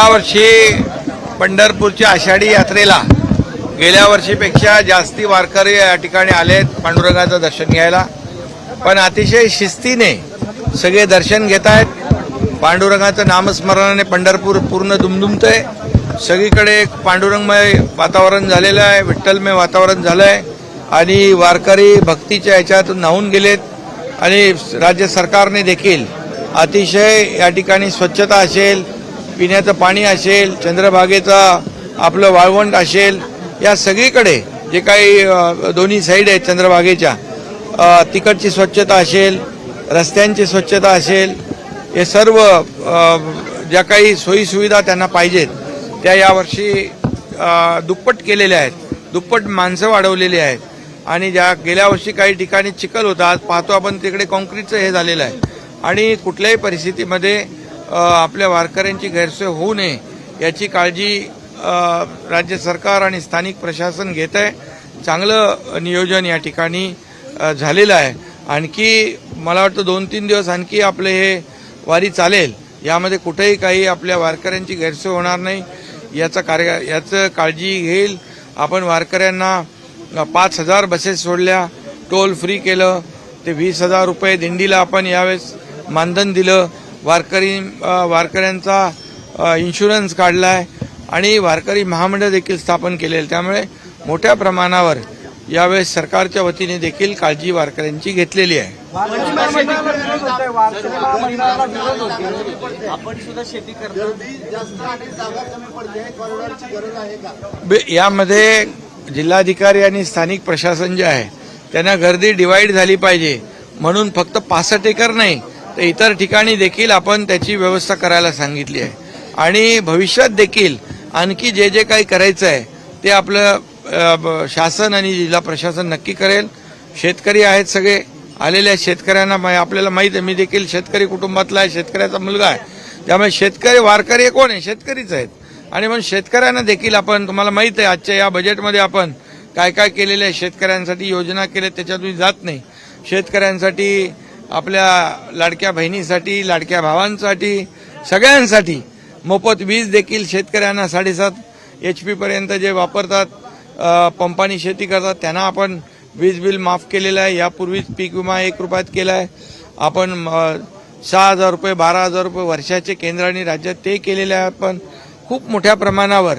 यावर्षी पंढरपूरच्या आषाढी यात्रेला गेल्या वर्षीपेक्षा जास्ती वारकरी या ठिकाणी आलेत पांडुरंगाचं दर्शन घ्यायला. पण अतिशय शिस्तीने सगळे दर्शन घेत आहेत. पांडुरंगाचं नामस्मरणाने पंढरपूर पूर्ण दुमदुमतंय. सगळीकडे एक पांडुरंगमय वातावरण झालेलं आहे विठ्ठलमय वातावरण झालं आहे आणि वारकरी भक्तीच्या याच्यातून न्हावून गेलेत. आणि राज्य सरकारने देखील अतिशय या ठिकाणी स्वच्छता असेल पिण्याचं पाणी असेल चंद्रभागेचा आपलं वाळवंट असेल या सगळीकडे जे काही दोन्ही साईड आहेत चंद्रभागेच्या तिकडची स्वच्छता असेल रस्त्यांची स्वच्छता असेल हे सर्व ज्या काही सोयीसुविधा त्यांना पाहिजेत त्या यावर्षी दुप्पट केलेल्या आहेत दुप्पट माणसं वाढवलेली आहेत. आणि ज्या गेल्या वर्षी काही ठिकाणी चिखल होता आज पाहतो आपण तिकडे कॉन्क्रीटचं हे झालेलं आहे. आणि कुठल्याही परिस्थितीमध्ये आपल्या वारकऱ्यांची गैरसोय होऊ नये याची काळजी राज्य सरकार आणि स्थानिक प्रशासन घेत आहे. चांगलं नियोजन या ठिकाणी झालेलं आहे. आणखी मला वाटतं दोन तीन दिवस आणखी आपले हे वारी चालेल. यामध्ये कुठेही काही आपल्या वारकऱ्यांची गैरसोय होणार नाही. याचा कार्य याचं काळजी घेईल. आपण वारकऱ्यांना पाच हजार बसेस सोडल्या टोल फ्री केलं ते वीस हजार रुपये दिंडीला आपण यावेळेस मानधन दिलं. वारकरी वारकऱ्यांचा इन्शुरन्स काढला आहे आणि वारकरी महामंडळ देखील स्थापन केलेलं त्यामुळे मोठ्या प्रमाणावर यावेळेस सरकारच्या वतीने देखील काळजी वारकऱ्यांची घेतलेली आहे. बे- यामध्ये जिल्हाधिकारी आणि स्थानिक प्रशासन जे आहे त्यांना गर्दी डिवाईड झाली पाहिजे. म्हणून फक्त पासष्ट एकर नाही तर इतर ठिकाणी देखील आपण त्याची व्यवस्था करायला सांगितली आहे. आणि भविष्यात देखील आणखी जे जे काही करायचं आहे ते आपलं ब- शासन आणि जिल्हा प्रशासन नक्की करेल. शेतकरी आहेत सगळे आलेल्या शेतकऱ्यांना मा- आपल्याला माहीत आहे मी देखील शेतकरी कुटुंबातला आहे शेतकऱ्याचा मुलगा आहे. त्यामुळे शेतकरी वारकरी कोण आहे? शेतकरीच आहेत. आणि म्हणून शेतकऱ्यांना देखील आपण तुम्हाला माहीत आहे आजच्या या बजेटमध्ये आपण काय काय केलेलं आहे? शेतकऱ्यांसाठी योजना केल्या त्याच्यातून जात नाही. शेतकऱ्यांसाठी आपल्या लाडक्या बहिणीसाठी लाडक्या भावांसाठी सगळ्यांसाठी मोफत वीज देखील शेतकऱ्यांना साडेसात एच पर्यंत जे वापरतात पंपानी शेती करतात त्यांना आपण वीज बिल माफ केलेलं आहे. यापूर्वीच पीक विमा एक रुपयात केला आहे आपण सहा हजार रुपये बारा हजार रुपये वर्षाचे केंद्र आणि राज्यात ते केलेले आहे. आपण खूप मोठ्या प्रमाणावर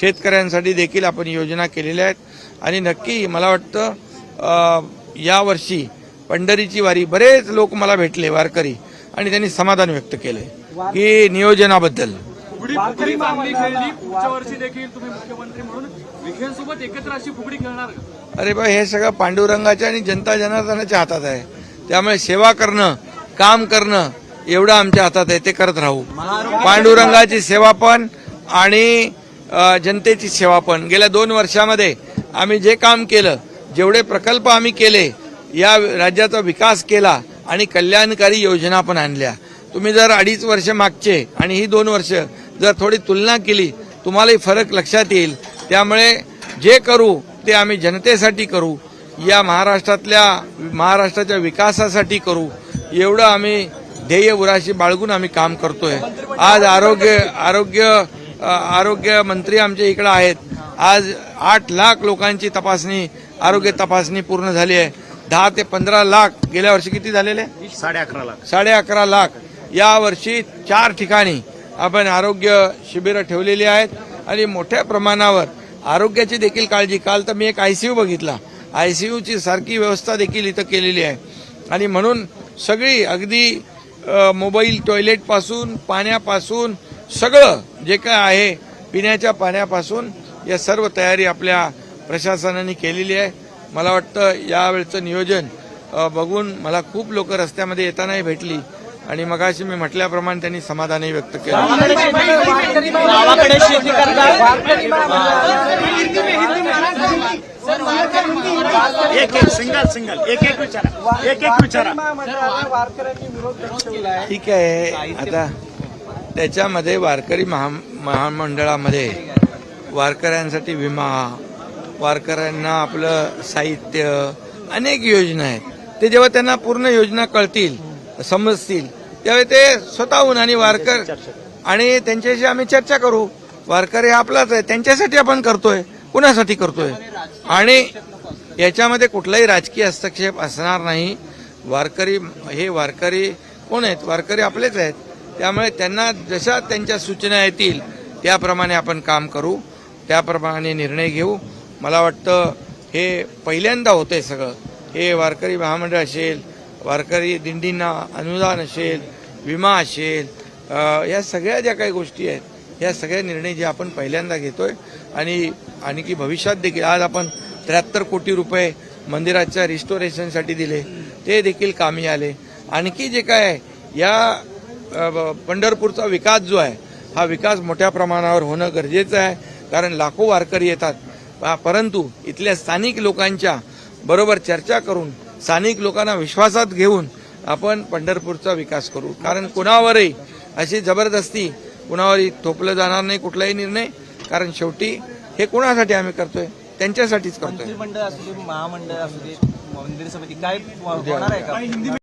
शेतकऱ्यांसाठी देखील आपण योजना केलेल्या आहेत. आणि नक्की मला वाटतं यावर्षी पंढरीची वारी बरेच लोक मला भेटले वारकरी आणि त्यांनी समाधान व्यक्त केले की नियोजनाबद्दल. फुगडी फुगडी चांगली खेळली पुढच्या वर्षी देखील तुम्ही मुख्यमंत्री म्हणून विखेंसोबत एकत्र अशी फुगडी खेळणार का? अरे बा हे सगळं पांडुरंगाच्या आणि जनता जनार्दनाच्या हातात आहे. त्यामुळे सेवा करणं काम करणं एवढं आमच्या हातात आहे ते करत राहू. पांडुरंगाची सेवा पण आणि अ, जनतेची सेवा पण. गेल्या दोन वर्षामध्ये आम्ही जे काम केलं जेवढे प्रकल्प आम्ही केले या राज्याचा विकास केला आणि कल्याणकारी योजना पण आणल्या. तुम्ही जर अडीच वर्ष मागचे आणि ही दोन वर्ष जर थोडी तुलना केली तुम्हालाही फरक लक्षात येईल. त्यामुळे जे करू ते आम्ही जनतेसाठी करू. या महाराष्ट्रातल्या महाराष्ट्राच्या विकासासाठी करू. एवढं आम्ही ध्येय उराशी बाळगून आम्ही काम करतोय. आज आरोग्य आरोग्य आरोग्य मंत्री आमच्या इकडे आहेत. आज आठ लाख लोकांची तपासणी आरोग्य तपासणी पूर्ण झाली आहे. दहा ते पंधरा लाख गेल्या वर्षी किती झालेले? साडे अकरा लाख. साडे अकरा लाख. या वर्षी चार ठिकाणी आपण आरोग्य शिबिरं ठेवलेली आहेत आणि मोठ्या प्रमाणावर आरोग्याची देखील काळजी. काल तर मी एक आयसीयू बघितला. आयसीयूची सारखी व्यवस्था देखील इथं केलेली आहे. आणि म्हणून सगळी अगदी मोबाईल टॉयलेटपासून पाण्यापासून सगळं जे काय आहे पिण्याच्या पाण्यापासून या सर्व तयारी आपल्या प्रशासनाने केलेली आहे. मला वाटतं यावेळचं नियोजन बघून मला खूप लोक रस्त्यामध्ये येतानाही भेटली आणि मगाशी मी म्हटल्याप्रमाणे त्यांनी समाधानही व्यक्त केलं. एक एक सिंगल सिंगल. एक एक विचारा. एक एक विचारा. ठीक आहे. आता त्याच्यामध्ये वारकरी महा महामंडळामध्ये वारकऱ्यांसाठी विमा वारकऱ्यांना आपलं साहित्य अनेक योजना आहेत. ते जेव्हा त्यांना पूर्ण योजना कळतील समजतील त्यावेळी ते स्वतःहून आणि वारकर आणि त्यांच्याशी आम्ही चर्चा करू. वारकरी आपलाच आहे त्यांच्यासाठी आपण करतोय कुणासाठी करतोय? आणि याच्यामध्ये कुठलाही राजकीय हस्तक्षेप असणार नाही. वारकरी हे वारकरी कोण आहेत? वारकरी आपलेच आहेत. त्यामुळे त्यांना जशा त्यांच्या सूचना येतील त्याप्रमाणे आपण काम करू. त्याप्रमाणे निर्णय घेऊ. मला वाटतं हे पहिल्यांदा होतंय सगळं. हे वारकरी महामंडळ असेल वारकरी दिंडींना अनुदान असेल विमा असेल या सगळ्या ज्या काही गोष्टी आहेत या सगळ्या निर्णय जे आपण पहिल्यांदा घेतोय आणि आणखी भविष्यात देखील आज आपण त्र्याहत्तर कोटी रुपये मंदिराच्या रिस्टोरेशनसाठी दिले ते देखील कामी आले. आणखी जे काय आहे या पंढरपूरचा विकास जो आहे हा विकास मोठ्या प्रमाणावर होणं गरजेचं आहे कारण लाखो वारकरी येतात. परंतु इथल्या स्थानिक लोकांच्या बरोबर चर्चा करून स्थानिक लोकांना विश्वासात घेऊन आपण पंढरपूरचा विकास करू. कारण कुणावरही अशी जबरदस्ती कुणावरही थोपलं जाणार नाही कुठलाही निर्णय. कारण शेवटी हे कुणासाठी आम्ही करतोय? त्यांच्यासाठीच करतोय. मंडळ असू दे महामंडळ असू दे मंदिर समिती काय होणार आहे का?